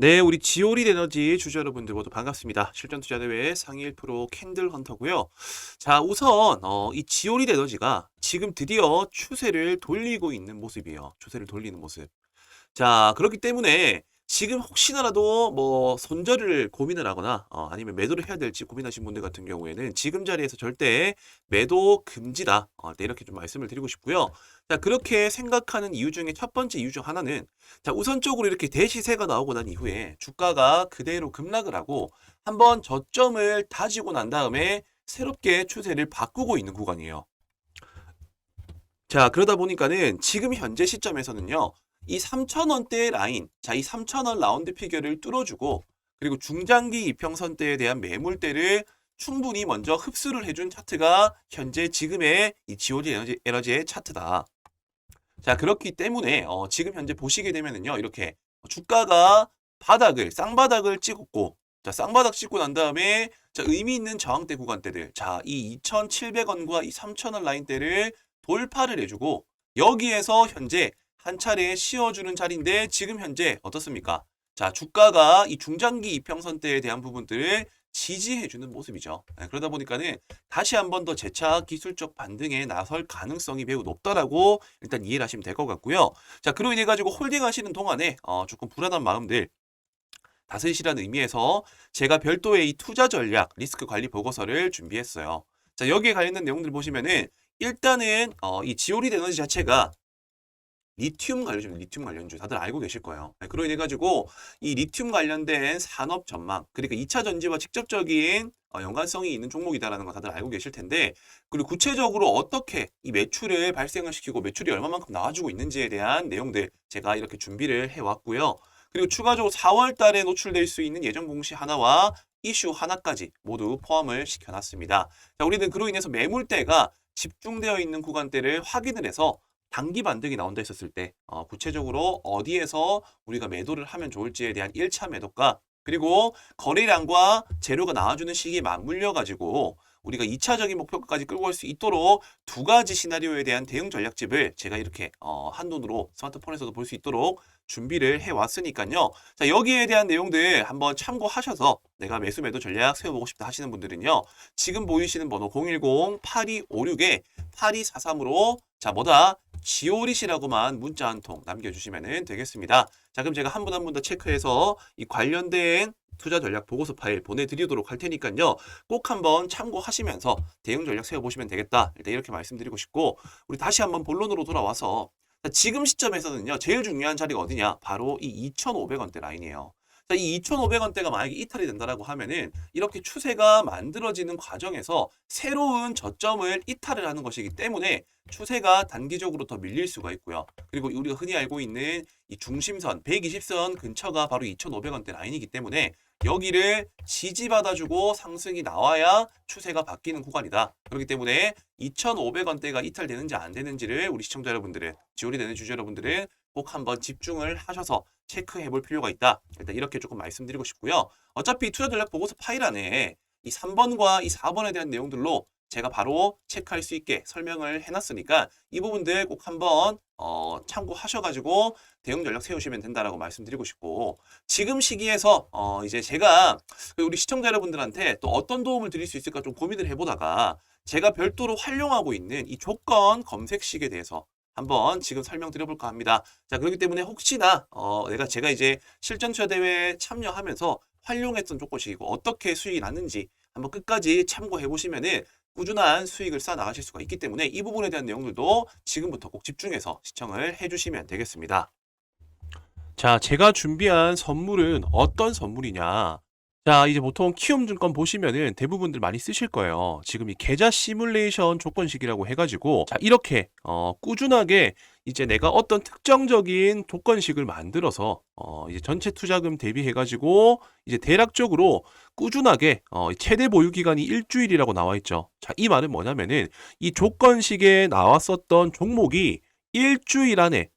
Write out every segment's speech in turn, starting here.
네, 우리 지오리 에너지 주주 여러분들 모두 반갑습니다. 실전 투자 대회 상위 1% 캔들 헌터고요. 자, 우선 어, 이 지오리 에너지가 지금 드디어 추세를 돌리고 있는 모습이에요. 추세를 돌리는 모습. 자, 그렇기 때문에 지금 혹시나라도 뭐 손절을 고민을 하거나 어, 아니면 매도를 해야 될지 고민하신 분들 같은 경우에는 지금 자리에서 절대 매도 금지다. 어, 네, 이렇게 좀 말씀을 드리고 싶고요. 자, 그렇게 생각하는 이유 중에 첫 번째 이유 중 하나는 자, 우선적으로 이렇게 대시세가 나오고 난 이후에 주가가 그대로 급락을 하고 한번 저점을 다지고 난 다음에 새롭게 추세를 바꾸고 있는 구간이에요. 자, 그러다 보니까는 지금 현재 시점에서는요. 이 3,000원대 라인, 자, 이 3,000원 라운드 피겨를 뚫어주고 그리고 중장기 이평선대에 대한 매물대를 충분히 먼저 흡수를 해준 차트가 현재 지금의 이 GOD 에너지, 에너지의 차트다. 자, 그렇기 때문에 어, 지금 현재 보시게 되면은요. 이렇게 주가가 바닥을 쌍바닥을 찍었고 자, 쌍바닥 찍고 난 다음에 자, 의미 있는 저항대 구간대들. 자, 이 2,700원과 이 3,000원 라인대를 돌파를 해 주고 여기에서 현재 한 차례 씌워주는 자리인데 지금 현재 어떻습니까? 자, 주가가 이 중장기 이평선대에 대한 부분들을 지지해주는 모습이죠. 네, 그러다 보니까는 다시 한 번 더 재차 기술적 반등에 나설 가능성이 매우 높다라고 일단 이해를 하시면 될 것 같고요. 자, 그로 인해 가지고 홀딩 하시는 동안에 어, 조금 불안한 마음들 다스리시라는 의미에서 제가 별도의 이 투자 전략 리스크 관리 보고서를 준비했어요. 자, 여기에 관련된 내용들 보시면은 일단은 어, 이 지오리 에너지 자체가 리튬 관련주, 리튬 관련주 다들 알고 계실 거예요. 네, 그로 인해 가지고 이 리튬 관련된 산업 전망, 그러니까 2차 전지와 직접적인 어, 연관성이 있는 종목이다라는 거 다들 알고 계실 텐데, 그리고 구체적으로 어떻게 이 매출을 발생을 시키고 매출이 얼마만큼 나와주고 있는지에 대한 내용들 제가 이렇게 준비를 해왔고요. 그리고 추가적으로 4월 달에 노출될 수 있는 예정 공시 하나와 이슈 하나까지 모두 포함을 시켜놨습니다. 자, 우리는 그로 인해서 매물대가 집중되어 있는 구간대를 확인을 해서 단기 반등이 나온다 했었을 때 어, 구체적으로 어디에서 우리가 매도를 하면 좋을지에 대한 1차 매도가 그리고 거래량과 재료가 나와주는 시기에 맞물려 가지고 우리가 2차적인 목표까지 끌고 갈 수 있도록 두 가지 시나리오에 대한 대응 전략집을 제가 이렇게 어, 한눈으로 스마트폰에서도 볼 수 있도록 준비를 해왔으니까요. 자 여기에 대한 내용들 한번 참고하셔서 내가 매수 매도 전략 세워보고 싶다 하시는 분들은요. 지금 보이시는 번호 010-8256에 8243으로 자 뭐다 지오리시라고만 문자 한 통 남겨주시면 되겠습니다. 자 그럼 제가 한 분 한 분 더 체크해서 이 관련된 투자 전략 보고서 파일 보내드리도록 할 테니까요. 꼭 한번 참고하시면서 대응 전략 세워보시면 되겠다. 일단 이렇게 말씀드리고 싶고 우리 다시 한번 본론으로 돌아와서 자, 지금 시점에서는요. 제일 중요한 자리가 어디냐? 바로 이 2,500원대 라인이에요. 자, 이 2,500원대가 만약에 이탈이 된다라고 하면은 이렇게 추세가 만들어지는 과정에서 새로운 저점을 이탈을 하는 것이기 때문에 추세가 단기적으로 더 밀릴 수가 있고요. 그리고 우리가 흔히 알고 있는 이 중심선 120선 근처가 바로 2,500원대 라인이기 때문에 여기를 지지받아주고 상승이 나와야 추세가 바뀌는 구간이다. 그렇기 때문에 2,500원대가 이탈되는지 안 되는지를 우리 시청자 여러분들은 지오리 되는 주주 여러분들은 꼭 한번 집중을 하셔서 체크해 볼 필요가 있다. 일단 이렇게 조금 말씀드리고 싶고요. 어차피 투자 전략 보고서 파일 안에 이 3번과 이 4번에 대한 내용들로 제가 바로 체크할 수 있게 설명을 해놨으니까 이 부분들 꼭 한번 어, 참고하셔가지고 대응 전략 세우시면 된다라고 말씀드리고 싶고 지금 시기에서 어, 이제 제가 우리 시청자 여러분들한테 또 어떤 도움을 드릴 수 있을까 좀 고민을 해보다가 제가 별도로 활용하고 있는 이 조건 검색식에 대해서 한번 지금 설명드려볼까 합니다. 자 그렇기 때문에 혹시나 어, 내가 제가 이제 실전 투자 대회에 참여하면서 활용했던 조건식이고 어떻게 수익이 났는지 한번 끝까지 참고해 보시면은 꾸준한 수익을 쌓아 나가실 수가 있기 때문에 이 부분에 대한 내용들도 지금부터 꼭 집중해서 시청을 해주시면 되겠습니다. 자, 제가 준비한 선물은 어떤 선물이냐? 자, 이제 보통 키움증권 보시면은 대부분들 많이 쓰실 거예요. 지금 이 계좌 시뮬레이션 조건식이라고 해가지고, 자, 이렇게, 어, 꾸준하게 이제 내가 어떤 특정적인 조건식을 만들어서, 어, 이제 전체 투자금 대비해가지고, 이제 대략적으로 꾸준하게, 어, 최대 보유 기간이 일주일이라고 나와 있죠. 자, 이 말은 뭐냐면은, 이 조건식에 나왔었던 종목이 일주일 안에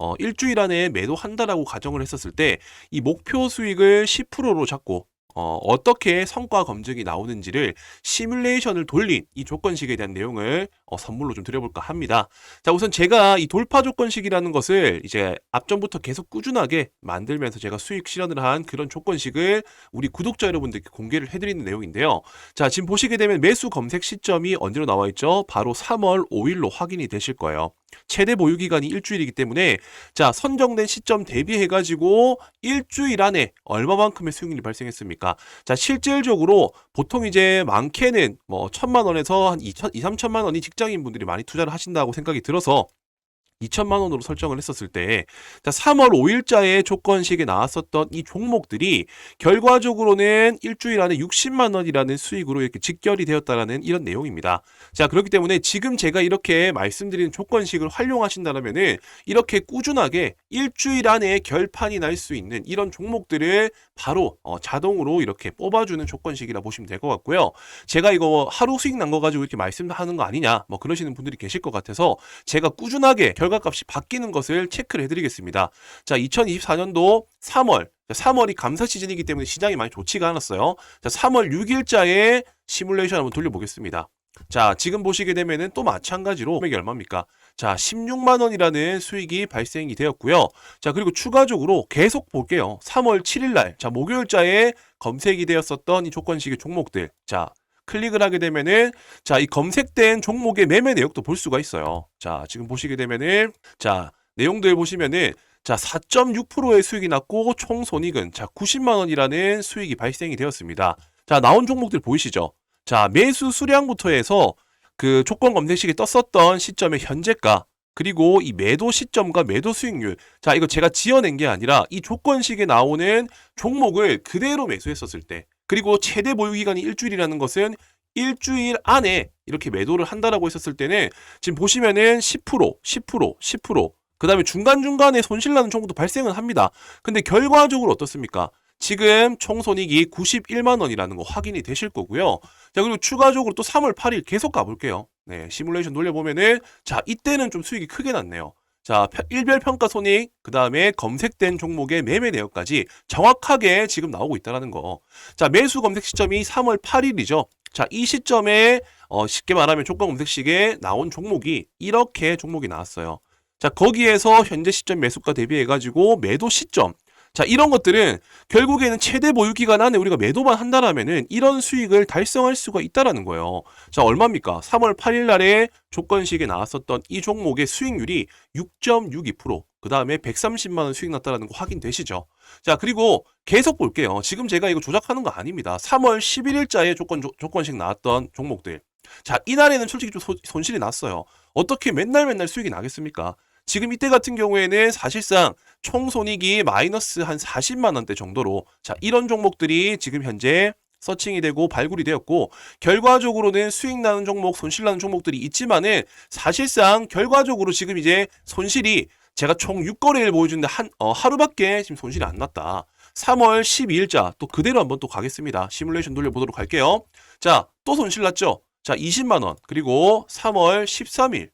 어, 일주일 안에 매도한다라고 가정을 했었을 때 이 목표 수익을 10%로 잡고 어, 어떻게 성과 검증이 나오는지를 시뮬레이션을 돌린 이 조건식에 대한 내용을 어, 선물로 좀 드려볼까 합니다. 자, 우선 제가 이 돌파 조건식이라는 것을 이제 앞전부터 계속 꾸준하게 만들면서 제가 수익 실현을 한 그런 조건식을 우리 구독자 여러분들께 공개를 해드리는 내용인데요. 자, 지금 보시게 되면 매수 검색 시점이 언제로 나와 있죠? 바로 3월 5일로 확인이 되실 거예요. 최대 보유 기간이 일주일이기 때문에 자 선정된 시점 대비해 가지고 일주일 안에 얼마만큼의 수익률이 발생했습니까? 자 실질적으로 보통 이제 많게는 뭐 천만 원에서 한 2천 2, 3천만 원이 직장인 분들이 많이 투자를 하신다고 생각이 들어서 2천만 원으로 설정을 했었을 때, 자, 3월 5일자에 조건식에 나왔었던 이 종목들이 결과적으로는 일주일 안에 60만 원이라는 수익으로 이렇게 직결이 되었다라는 이런 내용입니다. 자, 그렇기 때문에 지금 제가 이렇게 말씀드리는 조건식을 활용하신다면은 이렇게 꾸준하게 일주일 안에 결판이 날 수 있는 이런 종목들을 바로 어, 자동으로 이렇게 뽑아주는 조건식이라 보시면 될 것 같고요. 제가 이거 하루 수익 난 거 가지고 이렇게 말씀하는 거 아니냐, 뭐 그러시는 분들이 계실 것 같아서 제가 꾸준하게 결 과값이 바뀌는 것을 체크를 해드리겠습니다. 자, 2024년도 3월 3월이 감사 시즌이기 때문에 시장이 많이 좋지가 않았어요. 자, 3월 6일자에 시뮬레이션 한번 돌려보겠습니다. 자, 지금 보시게 되면은 또 마찬가지로 금액이 얼마입니까? 자, 16만 원이라는 수익이 발생이 되었고요. 자, 그리고 추가적으로 계속 볼게요. 3월 7일 날, 자, 목요일자에 검색이 되었었던 이 조건식의 종목들. 자, 클릭을 하게 되면은 자, 이 검색된 종목의 매매 내역도 볼 수가 있어요. 자, 지금 보시게 되면은 자, 내용들 보시면은 자, 4.6%의 수익이 났고 총 손익은 자, 90만 원이라는 수익이 발생이 되었습니다. 자, 나온 종목들 보이시죠? 자, 매수 수량부터 해서 그 조건 검색식에 떴었던 시점의 현재가 그리고 이 매도 시점과 매도 수익률. 자, 이거 제가 지어낸 게 아니라 이 조건식에 나오는 종목을 그대로 매수했었을 때 그리고 최대 보유 기간이 일주일이라는 것은 일주일 안에 이렇게 매도를 한다라고 했었을 때는 지금 보시면은 10%, 10%, 10%, 그 다음에 중간중간에 손실나는 종목도 발생은 합니다. 근데 결과적으로 어떻습니까? 지금 총 손익이 91만 원이라는 거 확인이 되실 거고요. 자, 그리고 추가적으로 또 3월 8일 계속 가볼게요. 네, 시뮬레이션 돌려보면은, 자, 이때는 좀 수익이 크게 났네요. 자, 펴- 일별 평가 손익, 그 다음에 검색된 종목의 매매 내역까지 정확하게 지금 나오고 있다는 거. 자, 매수 검색 시점이 3월 8일이죠. 자, 이 시점에 어, 쉽게 말하면 조건 검색식에 나온 종목이 이렇게 종목이 나왔어요. 자, 거기에서 현재 시점 매수가 대비해가지고 매도 시점. 자, 이런 것들은 결국에는 최대 보유 기간 안에 우리가 매도만 한다라면은 이런 수익을 달성할 수가 있다라는 거예요. 자, 얼마입니까? 3월 8일 날에 조건식에 나왔었던 이 종목의 수익률이 6.62%. 그 다음에 130만 원 수익 났다라는 거 확인되시죠? 자, 그리고 계속 볼게요. 지금 제가 이거 조작하는 거 아닙니다. 3월 11일자에 조건 조, 조건식 나왔던 종목들. 자, 이날에는 솔직히 좀 소- 손실이 났어요. 어떻게 맨날 맨날 수익이 나겠습니까? 지금 이때 같은 경우에는 사실상 총 손익이 마이너스 한 40만 원대 정도로 자, 이런 종목들이 지금 현재 서칭이 되고 발굴이 되었고 결과적으로는 수익 나는 종목, 손실 나는 종목들이 있지만은 사실상 결과적으로 지금 이제 손실이 제가 총 6거래를 보여주는데 한 어, 하루밖에 지금 손실이 안 났다. 3월 12일자 또 그대로 한번 또 가겠습니다. 시뮬레이션 돌려보도록 할게요. 자, 또 손실 났죠? 자, 20만 원. 그리고 3월 13일.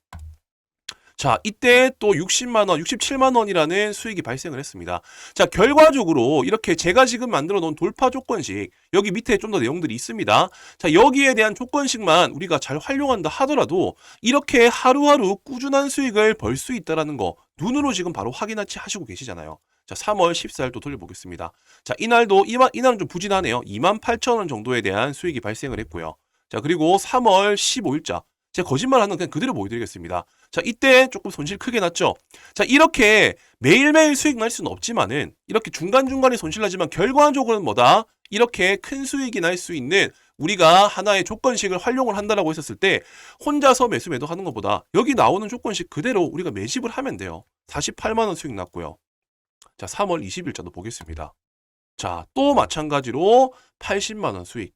자, 이때 또 60만 원, 67만 원이라는 수익이 발생을 했습니다. 자, 결과적으로 이렇게 제가 지금 만들어 놓은 돌파 조건식 여기 밑에 좀 더 내용들이 있습니다. 자, 여기에 대한 조건식만 우리가 잘 활용한다 하더라도 이렇게 하루하루 꾸준한 수익을 벌 수 있다라는 거 눈으로 지금 바로 확인하치 하시고 계시잖아요. 자, 3월 14일 또 돌려보겠습니다. 자, 이날도 이만 이날은 좀 부진하네요. 2만 8천 원 정도에 대한 수익이 발생을 했고요. 자, 그리고 3월 15일자 제가 거짓말하는 그냥 그대로 보여드리겠습니다. 자, 이때 조금 손실 크게 났죠? 자, 이렇게 매일매일 수익 날 수는 없지만은 이렇게 중간중간에 손실 나지만 결과적으로는 뭐다? 이렇게 큰 수익이 날 수 있는 우리가 하나의 조건식을 활용을 한다라고 했었을 때 혼자서 매수 매도 하는 것보다 여기 나오는 조건식 그대로 우리가 매집을 하면 돼요. 48만 원 수익 났고요. 자, 3월 20일자도 보겠습니다. 자, 또 마찬가지로 80만 원 수익.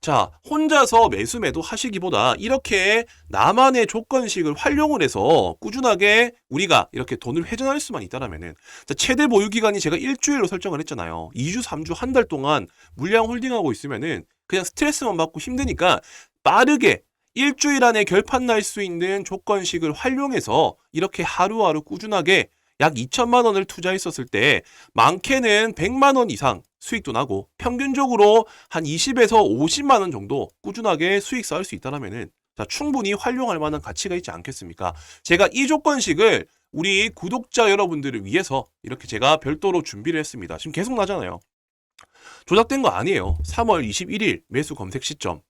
자, 혼자서 매수 매도 하시기보다 이렇게 나만의 조건식을 활용을 해서 꾸준하게 우리가 이렇게 돈을 회전할 수만 있다라면은 자, 최대 보유 기간이 제가 일주일로 설정을 했잖아요. 2주, 3주, 한 달 동안 물량 홀딩하고 있으면은 그냥 스트레스만 받고 힘드니까 빠르게 일주일 안에 결판 날 수 있는 조건식을 활용해서 이렇게 하루하루 꾸준하게 약 2천만 원을 투자했었을 때 많게는 100만 원 이상 수익도 나고 평균적으로 한 20에서 50만 원 정도 꾸준하게 수익 쌓을 수 있다면은 자, 충분히 활용할 만한 가치가 있지 않겠습니까? 제가 이 조건식을 우리 구독자 여러분들을 위해서 이렇게 제가 별도로 준비를 했습니다. 지금 계속 나잖아요. 조작된 거 아니에요. 3월 21일 매수 검색 시점.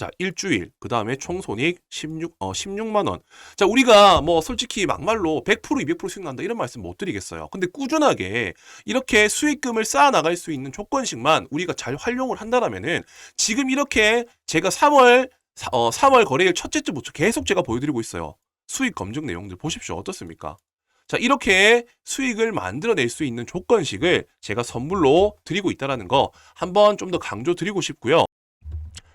자, 일주일. 그 다음에 총 손익 16, 어, 16만원. 자, 우리가 뭐 솔직히 막말로 100% 200% 수익 난다 이런 말씀 못 드리겠어요. 근데 꾸준하게 이렇게 수익금을 쌓아 나갈 수 있는 조건식만 우리가 잘 활용을 한다라면은 지금 이렇게 제가 3월, 어, 3월 거래일 첫째 주부터 계속 제가 보여드리고 있어요. 수익 검증 내용들 보십시오. 어떻습니까? 자, 이렇게 수익을 만들어낼 수 있는 조건식을 제가 선물로 드리고 있다는 거 한번 좀 더 강조 드리고 싶고요.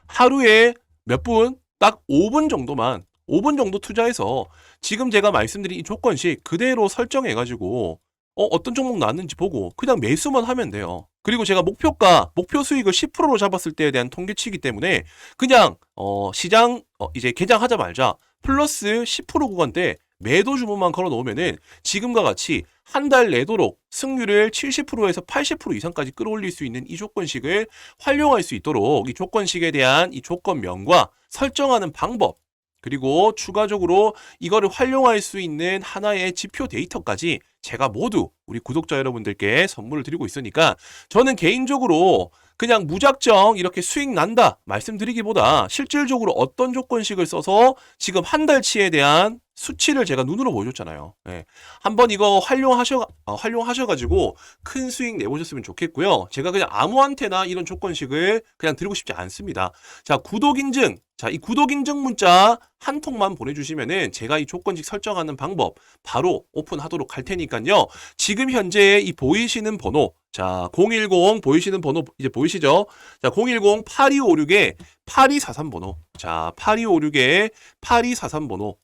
하루에 몇 분? 딱 5분 정도만 5분 정도 투자해서 지금 제가 말씀드린 이 조건식 그대로 설정해가지고 어, 어떤 종목 나왔는지 보고 그냥 매수만 하면 돼요. 그리고 제가 목표가 목표 수익을 10%로 잡았을 때에 대한 통계치기 때문에 그냥 어, 시장 어, 이제 개장하자마자 플러스 10% 구간대 매도 주문만 걸어 놓으면은 지금과 같이 한 달 내도록 승률을 70%에서 80% 이상까지 끌어올릴 수 있는 이 조건식을 활용할 수 있도록 이 조건식에 대한 이 조건명과 설정하는 방법 그리고 추가적으로 이거를 활용할 수 있는 하나의 지표 데이터까지 제가 모두 우리 구독자 여러분들께 선물을 드리고 있으니까 저는 개인적으로 그냥 무작정 이렇게 수익 난다 말씀드리기보다 실질적으로 어떤 조건식을 써서 지금 한 달치에 대한 수치를 제가 눈으로 보여줬잖아요. 예. 한번 이거 활용하셔 어, 활용하셔가지고 큰 수익 내보셨으면 좋겠고요. 제가 그냥 아무한테나 이런 조건식을 그냥 드리고 싶지 않습니다. 자 구독 인증 자 이 구독 인증 문자 한 통만 보내주시면은 제가 이 조건식 설정하는 방법 바로 오픈하도록 할 테니까요. 지금 현재 이 보이시는 번호 자 010 보이시는 번호 이제 보이시죠? 자 010 8256에 8243 번호 자 8256에 8243 번호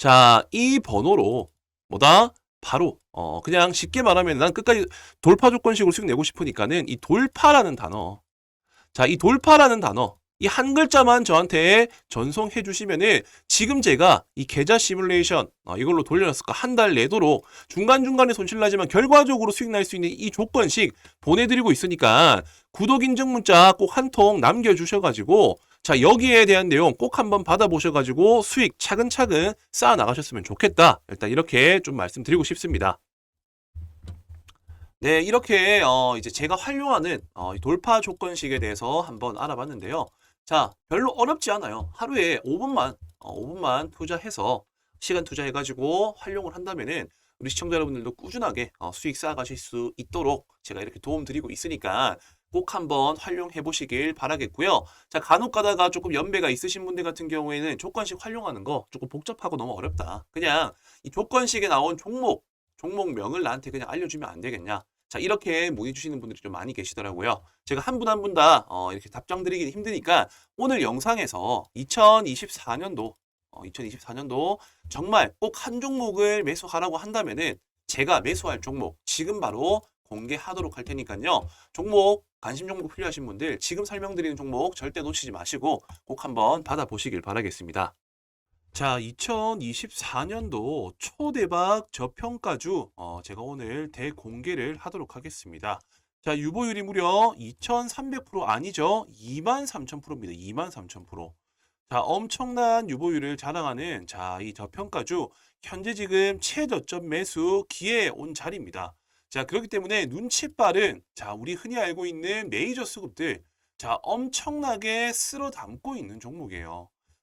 자, 이 번호로 뭐다? 바로 어 그냥 쉽게 말하면 난 끝까지 돌파 조건식으로 수익 내고 싶으니까는 이 돌파라는 단어. 자, 이 돌파라는 단어. 이 한 글자만 저한테 전송해 주시면은 지금 제가 이 계좌 시뮬레이션 어, 이걸로 돌려놨을까 한 달 내도록 중간중간에 손실 나지만 결과적으로 수익 날 수 있는 이 조건식 보내드리고 있으니까 구독 인증 문자 꼭 한 통 남겨주셔가지고 자, 여기에 대한 내용 꼭 한번 받아보셔가지고 수익 차근차근 쌓아 나가셨으면 좋겠다. 일단 이렇게 좀 말씀드리고 싶습니다. 네, 이렇게 어, 이제 제가 활용하는 어, 이 돌파 조건식에 대해서 한번 알아봤는데요. 자, 별로 어렵지 않아요. 하루에 5분만, 어, 5분만 투자해서 시간 투자해가지고 활용을 한다면은 우리 시청자 여러분들도 꾸준하게 어, 수익 쌓아가실 수 있도록 제가 이렇게 도움 드리고 있으니까 꼭 한번 활용해 보시길 바라겠고요. 자, 간혹 가다가 조금 연배가 있으신 분들 같은 경우에는 조건식 활용하는 거 조금 복잡하고 너무 어렵다. 그냥 이 조건식에 나온 종목, 종목명을 나한테 그냥 알려주면 안 되겠냐. 자, 이렇게 문의 주시는 분들이 좀 많이 계시더라고요. 제가 한 분 한 분 다 어, 이렇게 답장 드리기 힘드니까 오늘 영상에서 2024년도 어, 2024년도 정말 꼭 한 종목을 매수하라고 한다면은 제가 매수할 종목 지금 바로 공개하도록 할 테니까요. 종목 관심 종목 필요하신 분들 지금 설명드리는 종목 절대 놓치지 마시고 꼭 한번 받아보시길 바라겠습니다. 자, 2024년도 초대박 저평가주 어, 제가 오늘 대공개를 하도록 하겠습니다. 자, 유보율이 무려 2,300% 아니죠? 23,000%입니다. 23,000%. 자, 엄청난 유보율을 자랑하는 자, 이 저평가주 현재 지금 최저점 매수 기회에 온 자리입니다. 자, 그렇기 때문에 눈치 빠른 자, 우리 흔히 알고 있는 메이저 수급들 자, 엄청나게 쓸어 담고 있는 종목이에요.